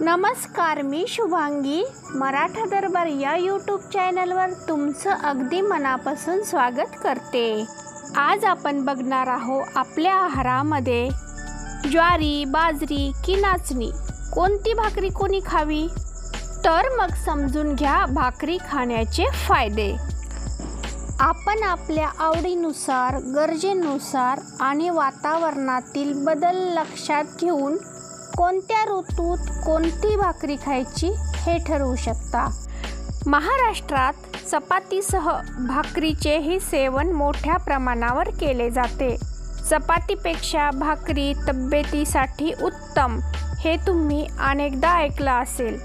नमस्कार मी शुभांगी. मराठा दरबार या यूट्यूब चॅनलवर तुमचं अगदी मनापासून स्वागत करते. आज आपण बघणार आहोत आपल्या आहारामध्ये ज्वारी बाजरी की नाचणी. कोणती भाकरी कोणी खावी? तर मग समजून घ्या भाकरी खाण्याचे फायदे. आपण आपल्या आवडीनुसार गरजेनुसार आणि वातावरणातील बदल लक्षात घेऊन कोणत्या ऋतूत कोणती भाकरी खायची हे ठरवू शकता? महाराष्ट्रात चपातीसह भाकरीचेही सेवन मोठ्या प्रमाणावर केले जाते. चपातीपेक्षा भाकरी तब्येतीसाठी उत्तम हे तुम्ही अनेकदा ऐकलं असेल.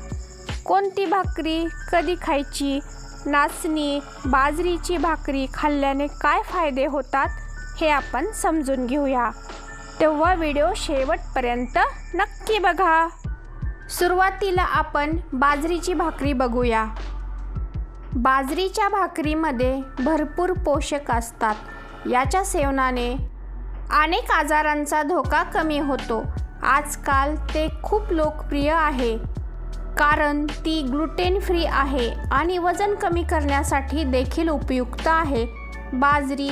कोणती भाकरी कधी खायची? नाचणी बाजरीची भाकरी खाल्ल्याने काय फायदे होतात हे आपण समजून घेऊया. तेव्हा व्हिडिओ शेवटपर्यंत नक्की बघा. सुरुवातीला आपण बाजरीची भाकरी बघूया. बाजरीच्या भाकरीमध्ये भरपूर पोषक असतात. याच्या सेवनाने अनेक आजारांचा धोका कमी होतो. आजकाल ते खूप लोकप्रिय आहे. कारण ती ग्लुटेन फ्री आहे आणि वजन कमी करण्यासाठी देखील उपयुक्त आहे. बाजरी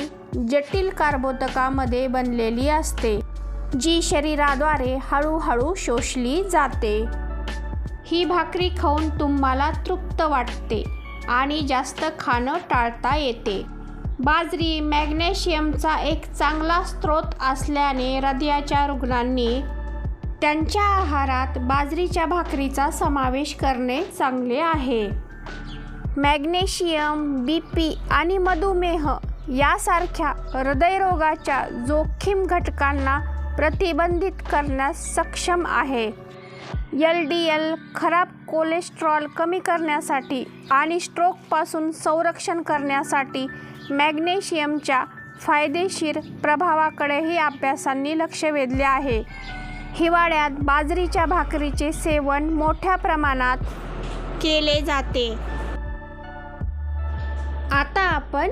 जटिल कार्बोदकामध्ये बनलेली असते. जी शरीराद्वारे हळूहळू शोषली जाते. ही भाकरी खाऊन तुम्हाला तृप्त वाटते आणि जास्त खाणं टाळता येते. बाजरी मॅग्नेशियमचा एक चांगला स्रोत असल्याने हृदयाच्या रुग्णांनी त्यांच्या आहारात बाजरीच्या भाकरीचा समावेश करणे चांगले आहे. मॅग्नेशियम बी पी आणि मधुमेह यासारख्या हृदयरोगाच्या जोखीम घटकांना प्रतिबंधित करण्यास सक्षम आहे. एल डी एल खराब कोलेस्ट्रॉल कमी करण्यासाठी आणि स्ट्रोकपासून संरक्षण करण्यासाठी मॅग्नेशियमच्या फायदेशीर प्रभावाकडेही अभ्यासांनी लक्ष वेधले आहे. हिवाळ्यात बाजरीच्या भाकरीचे सेवन मोठ्या प्रमाणात केले जाते. आता आपण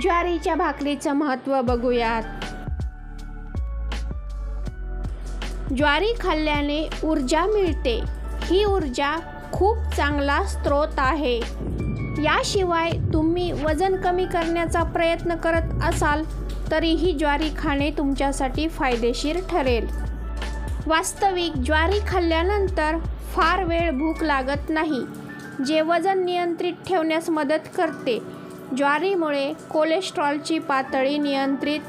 ज्वारीच्या भाकरीचं महत्त्व बघूयात. ज्वारी खाल्ल्याने ऊर्जा मिळते. ही ऊर्जा खूप चांगला स्रोत आहे. याशिवाय तुम्ही वजन कमी करण्याचा प्रयत्न करत असाल तरीही ज्वारी खाणे तुमच्यासाठी फायदेशीर ठरेल. वास्तविक ज्वारी खाल्ल्यानंतर फार वेळ भूक लागत नाही जे वजन नियंत्रित ठेवण्यास मदत करते. ज्वारीमुळे कोलेस्ट्रॉलची पातळी नियंत्रित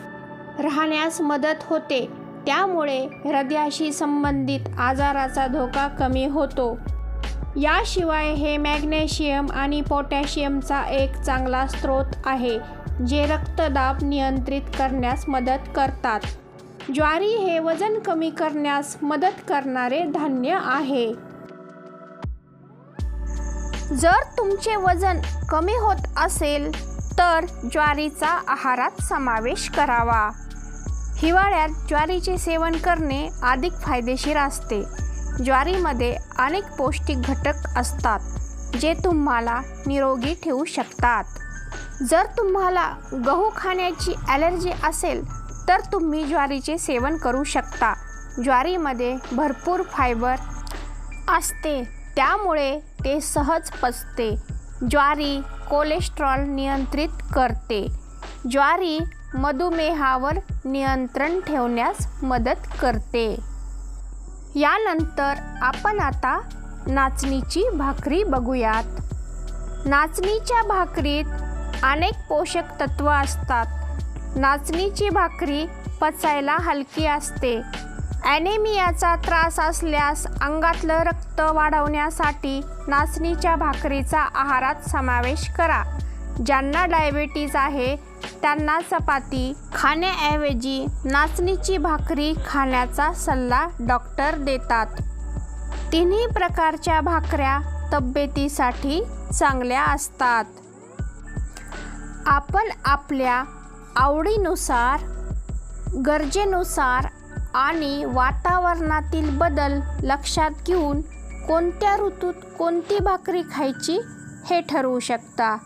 राहण्यास मदत होते. त्यामुळे हृदयाशी संबंधित आजाराचा धोका कमी होतो. याशिवाय हे मॅग्नेशियम आणि पोटॅशियमचा एक चांगला स्रोत आहे जे रक्तदाब नियंत्रित करण्यास मदत करतात. ज्वारी हे वजन कमी करण्यास मदत करणारे धान्य आहे. जर तुमचे वजन कमी होत असेल तर ज्वारीचा आहारात समावेश करावा. हिवाळ्यात ज्वारीचे सेवन करणे अधिक फायदेशीर असते. ज्वारीमध्ये अनेक पौष्टिक घटक असतात जे तुम्हाला निरोगी ठेवू शकतात. जर तुम्हाला गहू खाण्याची ॲलर्जी असेल तर तुम्ही ज्वारीचे सेवन करू शकता. ज्वारीमध्ये भरपूर फायबर असते त्यामुळे ते सहज पचते. ज्वारी कोलेस्ट्रॉल नियंत्रित करते. ज्वारी मधुमेहावर नियंत्रण ठेवण्यास मदत करते. यानंतर आपण आता नाचणीची भाकरी बघूयात. नाचणीच्या भाकरीत अनेक पोषक तत्व असतात. नाचणीची भाकरी पचायला हलकी असते. ॲनेमियाचा त्रास असल्यास अंगातलं रक्त वाढवण्यासाठी नाचणीच्या भाकरीचा आहारात समावेश करा. ज्यांना डायबेटीज आहे त्यांना चपाती खाण्याऐवजी नाचणीची भाकरी खाण्याचा सल्ला डॉक्टर देतात. तिन्ही प्रकारच्या भाकऱ्या तब्येतीसाठी चांगल्या असतात. आपण आपल्या आवडीनुसार गरजेनुसार आणि वातावरणातील बदल लक्षात घेऊन कोणत्या ऋतूत कोणती भाकरी खायची हे ठरवू शकता.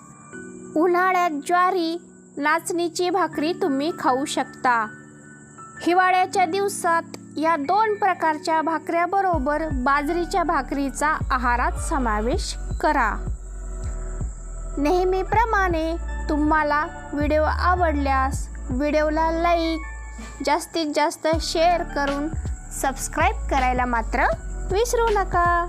उन्हाळ्यात ज्वारी नाचणीची भाकरी तुम्ही खाऊ शकता. हिवाळ्याच्या दिवसात या दोन प्रकारच्या भाकऱ्याबरोबर बाजरीच्या भाकरीचा आहारात समावेश करा. नेहमीप्रमाणे तुम्हाला व्हिडिओ आवडल्यास व्हिडिओला लाईक जास्तीत जास्त शेअर करून सबस्क्राईब करायला मात्र विसरू नका.